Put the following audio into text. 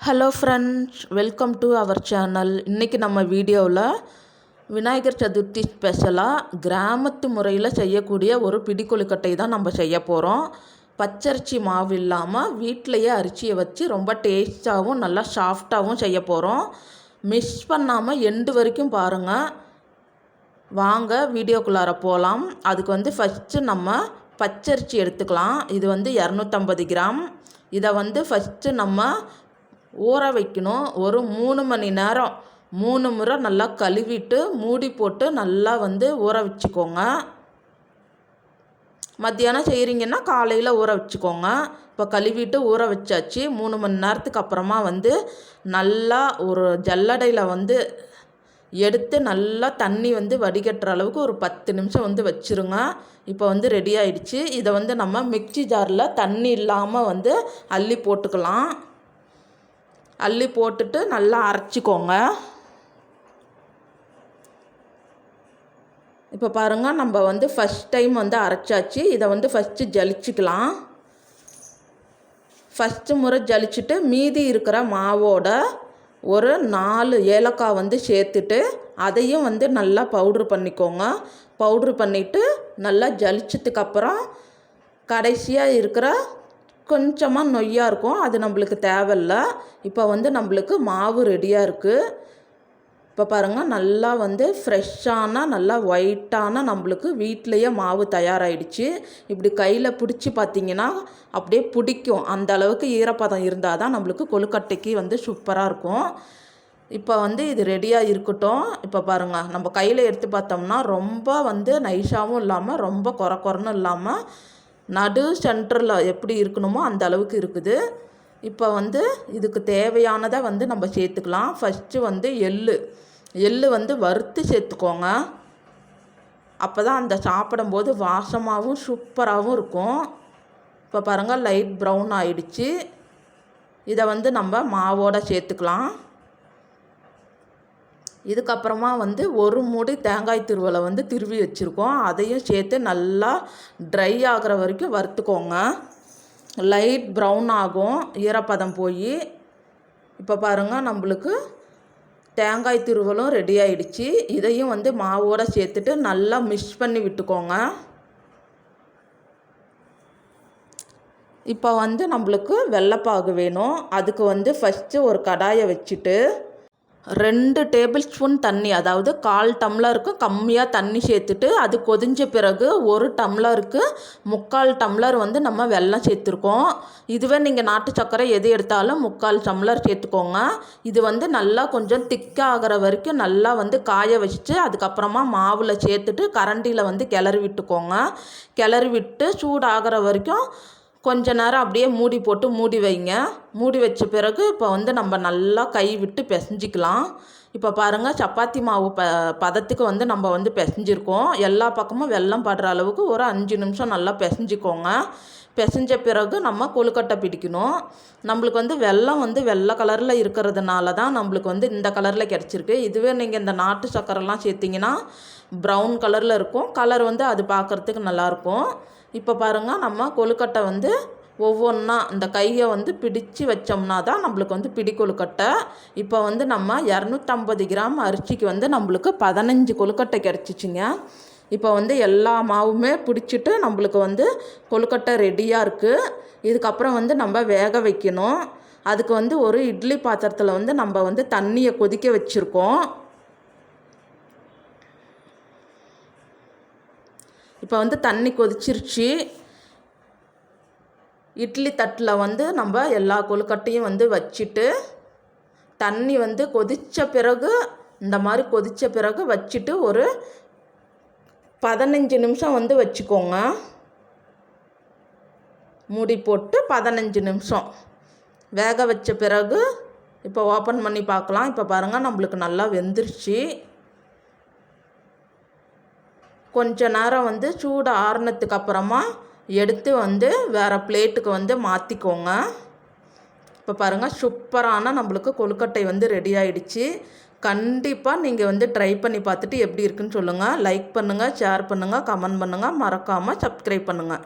Hello friends welcome to our channel இன்றைக்கி நம்ம வீடியோவில் விநாயகர் சதுர்த்தி ஸ்பெஷலாக கிராமத்து முறையில் செய்யக்கூடிய ஒரு பிடி கொழுக்கட்டை தான் நம்ம செய்ய போகிறோம் பச்சரிசி மாவு இல்லாமல் வீட்டிலையே அரிசியை வச்சு ரொம்ப டேஸ்ட்டாகவும் நல்லா சாஃப்டாகவும் செய்ய போகிறோம் மிஸ் பண்ணாமல் எண்டு வரைக்கும் பாருங்கள் வாங்க வீடியோக்குள்ளார போகலாம் அதுக்கு வந்து ஃபஸ்ட்டு நம்ம பச்சரிசி எடுத்துக்கலாம். இது வந்து இரநூத்தம்பது கிராம். இதை வந்து ஃபஸ்ட்டு நம்ம ஊற வைக்கணும். ஒரு மூணு மணி நேரம். மூணு முறை நல்லா கழுவிட்டு மூடி போட்டு நல்லா வந்து ஊற வச்சுக்கோங்க. மத்தியானம் செய்கிறீங்கன்னா காலையில் ஊற வச்சுக்கோங்க. இப்போ கழுவிட்டு ஊற வச்சாச்சு. மூணு மணி நேரத்துக்கு அப்புறமா வந்து நல்லா ஒரு ஜல்லடையில் வந்து எடுத்து நல்லா தண்ணி வந்து வடிகட்டுற அளவுக்கு ஒரு பத்து நிமிஷம் வந்து வச்சுருங்க. இப்போ வந்து ரெடி ஆயிடுச்சு. இதை வந்து நம்ம மிக்சி ஜாரில் தண்ணி இல்லாமல் வந்து அள்ளி போட்டுக்கலாம். அள்ளி போட்டுட்டு நல்லா அரைச்சிக்கோங்க. இப்போ பாருங்கள் நம்ம வந்து ஃபஸ்ட் டைம் வந்து அரைச்சாச்சு. இதை வந்து ஃபஸ்ட்டு ஜலிச்சுக்கலாம். ஃபஸ்ட்டு முறை ஜலிச்சுட்டு மீதி இருக்கிற மாவோட ஒரு நாலு ஏலக்காய் வந்து சேர்த்துட்டு அதையும் வந்து நல்லா பவுட்ரு பண்ணிக்கோங்க. பவுட்ரு பண்ணிவிட்டு நல்லா ஜலிச்சதுக்கப்புறம் கடைசியாக இருக்கிற கொஞ்சமாக நொய்யாக இருக்கும். அது நம்மளுக்கு தேவையில்ல. இப்போ வந்து நம்மளுக்கு மாவு ரெடியாக இருக்குது இப்போ பாருங்கள் நல்லா வந்து ஃப்ரெஷ்ஷான நல்லா ஒயிட்டான நம்மளுக்கு வீட்டிலையே மாவு தயாராகிடுச்சு இப்படி கையில் பிடிச்சி பார்த்திங்கன்னா அப்படியே பிடிக்கும். அந்த அளவுக்கு ஈரப்பதம் இருந்தால் தான் நம்மளுக்கு கொழுக்கட்டைக்கு வந்து சூப்பராக இருக்கும். இப்போ வந்து இது ரெடியாக இருக்கட்டும். இப்போ பாருங்கள் நம்ம கையில் எடுத்து பார்த்தோம்னா ரொம்ப வந்து நைஸாகவும் இல்லாமல் ரொம்ப குறை குறைன்னு இல்லாமல் நடு சென்டரில் எப்படி இருக்கணுமோ அந்த அளவுக்கு இருக்குது. இப்போ வந்து இதுக்கு தேவையானதை வந்து நம்ம சேர்த்துக்கலாம். ஃபஸ்ட்டு வந்து எள் எள் வந்து வறுத்து சேர்த்துக்கோங்க. அப்போ தான் அந்த சாப்பிடும்போது வாசமாகவும் சூப்பராகவும் இருக்கும். இப்போ பாருங்கள் லைட் ப்ரௌன் ஆயிடுச்சு. இதை வந்து நம்ம மாவோடு சேர்த்துக்கலாம். இதுக்கப்புறமா வந்து ஒரு மூடி தேங்காய் திருவலை வந்து திருவி வச்சுருக்கோம். அதையும் சேர்த்து நல்லா ட்ரை ஆகிற வரைக்கும் வறுத்துக்கோங்க. லைட் ப்ரௌன் ஆகும். ஈரப்பதம் போய் இப்போ பாருங்கள் நம்மளுக்கு தேங்காய் திருவலும் ரெடி ஆயிடுச்சு. இதையும் வந்து மாவோடு சேர்த்துட்டு நல்லா மிக்ஸ் பண்ணி விட்டுக்கோங்க. இப்போ வந்து நம்மளுக்கு வெள்ளைப்பாகு வேணும். அதுக்கு வந்து ஃபஸ்ட்டு ஒரு கடாயை வச்சுட்டு ரெண்டு டேபிள் ஸ்பூன் தண்ணி அதாவது கால் டம்ளருக்கு கம்மியாக தண்ணி சேர்த்துட்டு அது கொதிஞ்ச பிறகு ஒரு டம்ளருக்கு முக்கால் டம்ளர் வந்து நம்ம வெல்லம் சேர்த்துருக்கோம். இதுவே நீங்கள் நாட்டு சர்க்கரை எது எடுத்தாலும் முக்கால் டம்ளர் சேர்த்துக்கோங்க. இது வந்து நல்லா கொஞ்சம் திக்காகிற வரைக்கும் நல்லா வந்து காய வச்சுட்டு அதுக்கப்புறமா மாவில் சேர்த்துட்டு கரண்டியில் வந்து கிளறி விட்டுக்கோங்க. கிளறி விட்டு சூடாகிற வரைக்கும் கொஞ்ச நேரம் அப்படியே மூடி போட்டு மூடி வைங்க. மூடி வச்ச பிறகு இப்போ வந்து நம்ம நல்லா கை விட்டு பிசைஞ்சிக்கலாம். இப்போ பாருங்கள் சப்பாத்தி மாவு ப பதத்துக்கு வந்து நம்ம வந்து பிசைஞ்சிருக்கோம். எல்லா பக்கமும் வெள்ளம் படுற அளவுக்கு ஒரு அஞ்சு நிமிஷம் நல்லா பிசைஞ்சிக்கோங்க. பிசைஞ்ச பிறகு நம்ம கொழுக்கட்டை பிடிக்கணும். நம்மளுக்கு வந்து வெள்ளம் வந்து வெள்ளை கலரில் இருக்கிறதுனால தான் நம்மளுக்கு வந்து இந்த கலரில் கிடச்சிருக்கு. இதுவே நீங்கள் இந்த நாட்டு சக்கரைலாம் சேர்த்திங்கன்னா ப்ரௌன் கலரில் இருக்கும். கலர் வந்து அது பார்க்குறதுக்கு நல்லாயிருக்கும் இப்போ பாருங்கள் நம்ம கொழுக்கட்டை வந்து ஒவ்வொன்றா இந்த கையை வந்து பிடிச்சு வச்சோம்னா தான் நம்மளுக்கு வந்து பிடி கொழுக்கட்டை. இப்போ வந்து நம்ம இரநூத்தம்பது கிராம் அரிசிக்கு வந்து நம்மளுக்கு பதினஞ்சு கொழுக்கட்டை கிடச்சிச்சிங்க. இப்போ வந்து எல்லா மாவுமே பிடிச்சிட்டு நம்மளுக்கு வந்து கொழுக்கட்டை ரெடியாக இருக்குது இதுக்கப்புறம் வந்து நம்ம வேக வைக்கணும். அதுக்கு வந்து ஒரு இட்லி பாத்திரத்தில் வந்து நம்ம வந்து தண்ணியை கொதிக்க வச்சுருக்கோம். இப்போ வந்து தண்ணி கொதிச்சிருச்சு. இட்லி தட்டில் வந்து நம்ம எல்லா கொழுக்கட்டையும் வந்து வச்சுட்டு தண்ணி வந்து கொதித்த பிறகு இந்த மாதிரி கொதித்த பிறகு வச்சுட்டு ஒரு பதினஞ்சு நிமிஷம் வந்து வச்சுக்கோங்க. மூடி போட்டு பதினஞ்சு நிமிஷம். வேக வச்ச பிறகு இப்போ ஓப்பன் பண்ணி பார்க்கலாம். இப்போ பாருங்கள் நம்மளுக்கு நல்லா வெந்துருச்சு. கொஞ்ச நேரம் வந்து சூடு ஆறுனதுக்கு அப்புறமா எடுத்து வந்து வேறு பிளேட்டுக்கு வந்து மாற்றிக்கோங்க இப்போ பாருங்கள் சூப்பரான நம்மளுக்கு கொழுக்கட்டை வந்து ரெடி ஆயிடுச்சு. கண்டிப்பாக நீங்கள் வந்து ட்ரை பண்ணி பார்த்துட்டு எப்படி இருக்குன்னு சொல்லுங்கள் லைக் பண்ணுங்கள் ஷேர் பண்ணுங்கள் கமெண்ட் பண்ணுங்கள் மறக்காமல் சப்ஸ்கிரைப் பண்ணுங்கள்